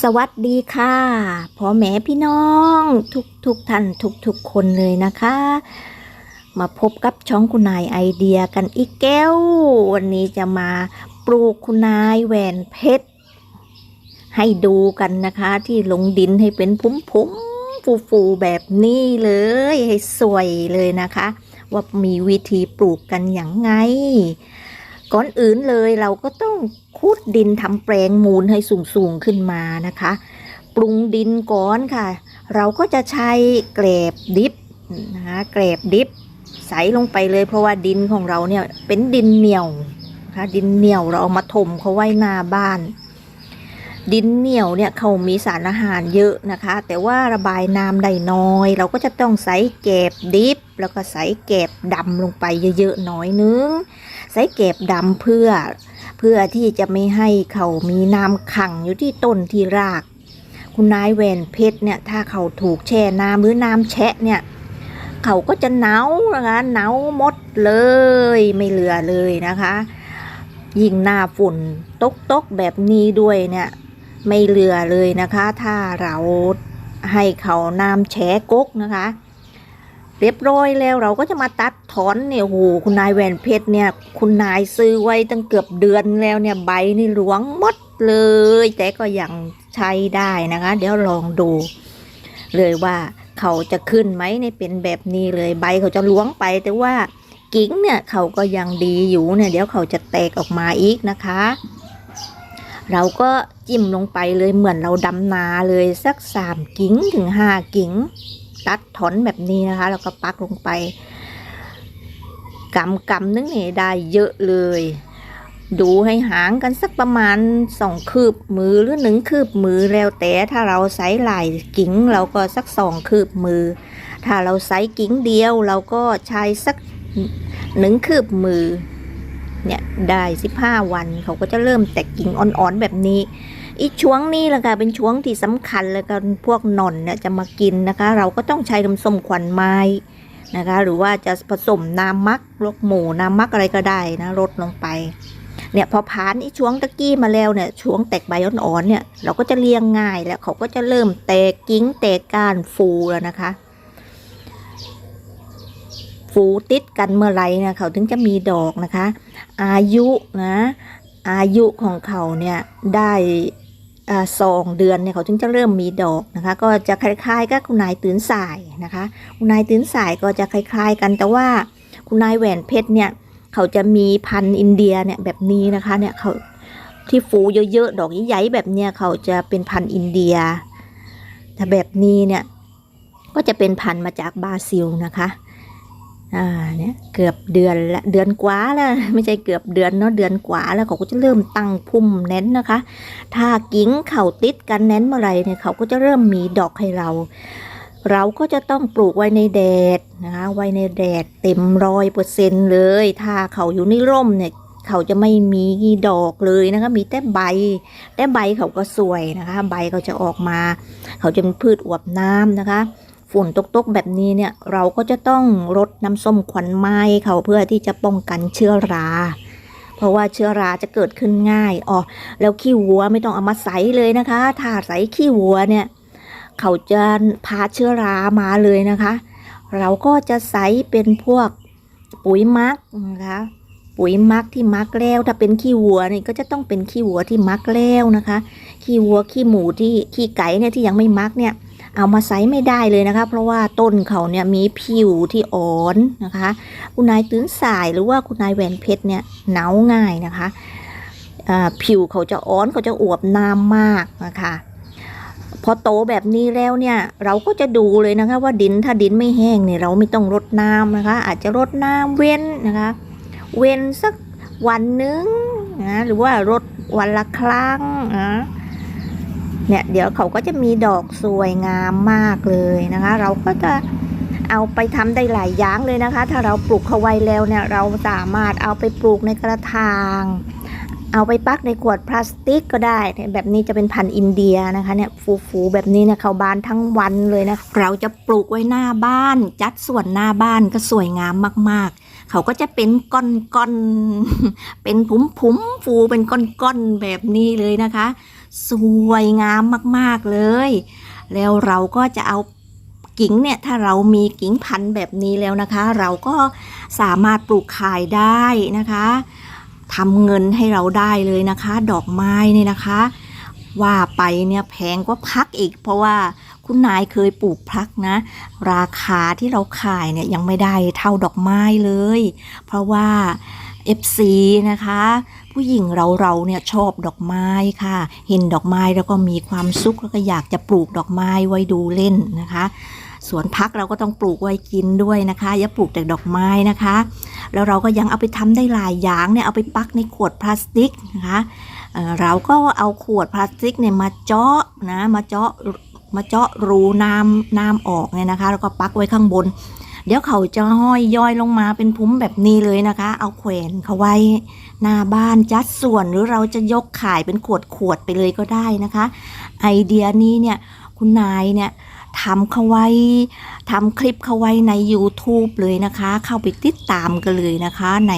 สวัสดีค่ะพ่อแม่พี่น้องทุกทุกท่านทุกทุกคนเลยนะคะ มาพบกับช่องคุณนายไอเดียกันอีกแก้ว วันนี้จะมาปลูกคุณนายแหวนเพชร ให้ดูกันนะคะที่ลงดินให้เป็นพุ่มพุ่มฟูฟูๆแบบนี้เลย ให้สวยเลยนะคะ ว่ามีวิธีปลูกกันอย่างไง ก่อนอื่นเลยเราก็ต้องขุดดินทำแปลงมูลให้สูงๆขึ้นมานะคะ ปรุงดินก่อนค่ะ เราก็จะใช้แกลบดิบนะคะแกลบดิบใส่ลงไปเลยเพราะว่าดินของเราเนี่ยเป็นดินเหนียวนะคะดินเหนียวเราเอามาถมเขาไว้หน้าบ้าน ดินเหนียวเนี่ยเขามีสารอาหารเยอะนะคะ แต่ว่าระบายน้ำได้น้อย เราก็จะต้องใส่แกบดิบ แล้วก็ใส่แกบดำลงไปเยอะๆหน้อยนึง ใส่แก็บดำเพื่อ เพื่อที่จะไม่ให้เขามีน้ำขังอยู่ที่ต้นที่ราก คุณนายแวนเพชรเนี่ยถ้าเขาถูกแช่น้ำหรือน้ำแชะเนี่ยเขาก็จะเนานะคะเนาหมดเลยไม่เหลือเลยนะคะ ยิ่งหน้าฝุ่นตกตกแบบนี้ด้วยเนี่ยไม่เหลือเลยนะคะ ถ้าเราให้เขาน้ำแช่กกนะคะ เรียบร้อยแล้วเราก็จะมาตัดถอนเนี่ยโอ้โหคุณนายแหวนเพชรเนี่ย คุณนายซื้อไว้ตั้งเกือบเดือนแล้วเนี่ยใบนี่หลวงหมดเลย แต่ก็ยังใช้ได้นะคะ เดี๋ยวลองดู เลยว่าเขาจะขึ้นไหมในเป็นแบบนี้เลยใบเขาจะล้วงไป แต่ว่ากิ่งเนี่ยเขาก็ยังดีอยู่เนี่ยเดี๋ยวเขาจะแตกออกมาอีกนะคะ เราก็จิ้มลงไปเลยเหมือนเราดำนาเลยสักสามกิ่งถึงห้ากิ่ง ตัดถอนแบบนี้นะคะ แล้วก็ปักลงไปกำกำนึงเนี่ยได้เยอะเลย ดูให้หางกันสักประมาณสองคืบมือหรือหนึ่งคืบมือแล้วแต่ถ้าเราใส่หลายกิ่งเราก็สักสองคืบมือ ถ้าเราใส่กิ่งเดียวเราก็ใช้สักหนึ่งคืบมือเนี่ยได้สิบห้าวันเขาก็จะเริ่มแตกกิ่งอ่อนๆแบบนี้ อีกช่วงนี้แหละค่ะเป็นช่วงที่สำคัญเลยกันพวกนอนเนี่ยจะมากินนะคะ เราก็ต้องใช้น้ำส้มควันไม้นะคะ หรือว่าจะผสมน้ำมักลกหมูน้ำมักอะไรก็ได้นะลดลงไป เนี่ยพอผ่านอีช่วงตะกี้มาแล้วเนี่ยช่วงแตกใบอ่อนๆเนี่ยเราก็จะเลี้ยงง่ายแล้วเขาก็จะเริ่มแตกกิ้งแตกก้านฟูแล้วนะคะ ฟูติดกันเมื่อไรนะเขาถึงจะมีดอกนะคะ อายุนะอายุของเขาเนี่ยได้ สองเดือนเนี่ยเขาถึงจะเริ่มมีดอกนะคะ ก็จะคล้ายๆกับคุณนายตื่นสายนะคะคุณนายตื่นสายก็จะคล้ายๆกันแต่ว่าคุณนายแหวนเพชรเนี่ยเขาจะมีพันธุ์อินเดียเนี่ยแบบนี้นะคะเนี่ยเขาที่ฟูเยอะๆดอกใหญ่ๆแบบเนี้ยเขาจะเป็นพันธุ์อินเดียถ้าแบบนี้เนี่ยก็จะเป็นพันธุ์มาจากบราซิลนะคะ อ่าเนี่ยเกือบเดือนละเดือนกว่าแล้วไม่ใช่เกือบเดือนเนาะเดือนกว่าแล้วเขาก็จะเริ่มตั้งพุ่มแน่นนะคะ ถ้ากิ้งเขาติดกันแน่นเมื่อไรเนี่ยเขาก็จะเริ่มมีดอกให้เรา เราก็จะต้องปลูกไว้ในแดดนะคะไว้ในแดดเต็มร้อยเปอร์เซ็นเลย ถ้าเขาอยู่ในร่มเนี่ยเขาจะไม่มีดอกเลยนะคะมีแต่ใบ แต่ใบเขาก็สวยนะคะ ใบเขาจะออกมา เขาจะเป็นพืชอวบน้ำนะคะ ฝุ่นตกๆแบบนี้เนี่ยเราก็จะต้องรดน้ำส้มควันไม้เขาเพื่อที่จะป้องกันเชื้อรา เพราะว่าเชื้อราจะเกิดขึ้นง่ายอ๋อแล้วขี้วัวไม่ต้องเอามาใส่เลยนะคะ ถ้าใส่ขี้วัวเนี่ยเขาจะพาเชื้อรามาเลยนะคะ เราก็จะใส่เป็นพวกปุ๋ยมักนะคะปุ๋ยมักที่มักแล้ว ถ้าเป็นขี้วัวนี่ก็จะต้องเป็นขี้วัวที่มักแล้วนะคะ ขี้วัวขี้หมูที่ขี้ไก่เนี่ยที่ยังไม่มักเนี่ย เอามาใส่ไม่ได้เลยนะคะ เพราะว่าต้นเขาเนี่ยมีผิวที่อ่อนนะคะ คุณนายตื้นสายหรือว่าคุณนายแหวนเพชรเนี่ยหนาวง่ายนะคะผิวเขาจะอ่อนเขาจะอวบน้ำมากนะคะพอโตแบบนี้แล้วเนี่ยเราก็จะดูเลยนะคะว่าดินถ้าดินไม่แห้งเนี่ยเราไม่ต้องรดน้ำนะคะ อาจจะรดน้ำเว้นนะคะ เว้นสักวันหนึงนะหรือว่ารดวันละครั้งนะ เนี่ยเดี๋ยวเขาก็จะมีดอกสวยงามมากเลยนะคะ เราก็จะเอาไปทำได้หลายอย่างเลยนะคะ ถ้าเราปลูกเขาไว้แล้วเนี่ยเราสามารถเอาไปปลูกในกระถาง เอาไปปักในขวดพลาสติกก็ได้ แบบนี้จะเป็นพันธุ์อินเดียนะคะเนี่ยฟูๆแบบนี้เนี่ยเขาบานทั้งวันเลยนะเราจะปลูกไว้หน้าบ้าน จัดส่วนหน้าบ้านก็สวยงามมากๆ เขาก็จะเป็นก้อนๆเป็นผุ้มๆฟูเป็นก้อนๆแบบนี้เลยนะคะ สวยงามมากๆเลย แล้วเราก็จะเอากิ่งเนี่ยถ้าเรามีกิ่งพันธุ์แบบนี้แล้วนะคะ เราก็สามารถปลูกขายได้นะคะทำเงินให้เราได้เลยนะคะ ดอกไม้เนี่ยนะคะ ว่าไปเนี่ยแพงกว่าพักอีก เพราะว่าคุณนายเคยปลูกพักนะ ราคาที่เราขายเนี่ยยังไม่ได้เท่าดอกไม้เลย เพราะว่า FC นะคะ ผู้หญิงเราเราเนี่ยชอบดอกไม้ค่ะ เห็นดอกไม้แล้วก็มีความสุขแล้วก็อยากจะปลูกดอกไม้ไว้ดูเล่นนะคะสวนพักเราก็ต้องปลูกไว้กินด้วยนะคะ อย่าปลูกแต่ดอกไม้นะคะ แล้วเราก็ยังเอาไปทำได้หลายอย่างเนี่ยเอาไปปักในขวดพลาสติกนะคะเเราก็เอาขวดพลาสติกเนี่ยมาเจาะนะมาเจาะมาเจาะรูน้ำน้ำออกเนี่ยนะคะ แล้วก็ปักไว้ข้างบน เดี๋ยวเขาจะห้อยย่อยลงมาเป็นพุ้มแบบนี้เลยนะคะ เอาแขวนเขาไว้หน้าบ้านจัดส่วนหรือเราจะยกขายเป็นขวดขวดๆไปเลยก็ได้นะคะ ไอเดียนี้เนี่ยคุณนายเนี่ย ทำเขาไว้ทำคลิปเขาไว้ใน YouTube เลยนะคะ เข้าไปติดตามกันเลยนะคะ ใน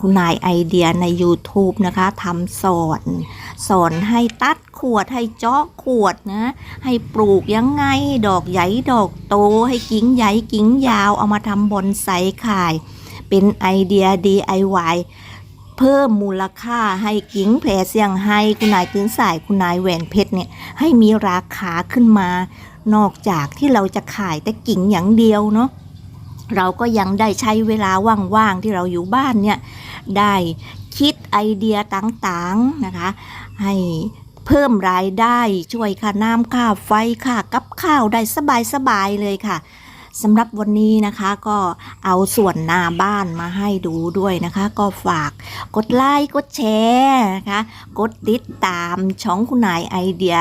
คุณนายไอเดียใน YouTube นะคะทำสอนสอนให้ตัดขวดให้เจาะขวดนะ ให้ปลูกยังไงให้ดอกใหญ่ดอกโต ให้กิ่งใหญ่กิ่งยาวเอามาทำบอนไซขาย เป็นไอเดีย DIY เพิ่มมูลค่าให้กิ่งแผลเสียงให้คุณนายตื่นสายคุณนายแหวนเพชรเนี่ยให้มีราคาขึ้นมา นอกจากที่เราจะขายแต่กิ่งอย่างเดียวเนาะเราก็ยังได้ใช้เวลาว่างๆที่เราอยู่บ้านเนี่ยได้คิดไอเดียต่างๆนะคะ ให้เพิ่มรายได้ช่วยค่าน้ำค่าไฟค่ากับข้าวได้สบายๆเลยค่ะ สำหรับวันนี้นะคะก็เอาส่วนหน้าบ้านมาให้ดูด้วยนะคะ ก็ฝากกดไลค์กดแชร์นะคะ กดติดตามช่องคุณนายไอเดีย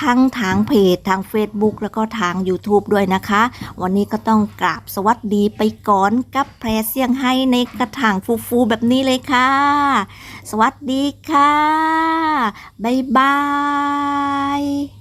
ทั้งทางเพจทาง Facebook แล้วก็ทาง YouTube ด้วยนะคะ วันนี้ก็ต้องกราบสวัสดีไปก่อนกับแพรเสียงให้ในกระถางฟูๆแบบนี้เลยค่ะ สวัสดีค่ะ บ๊ายบาย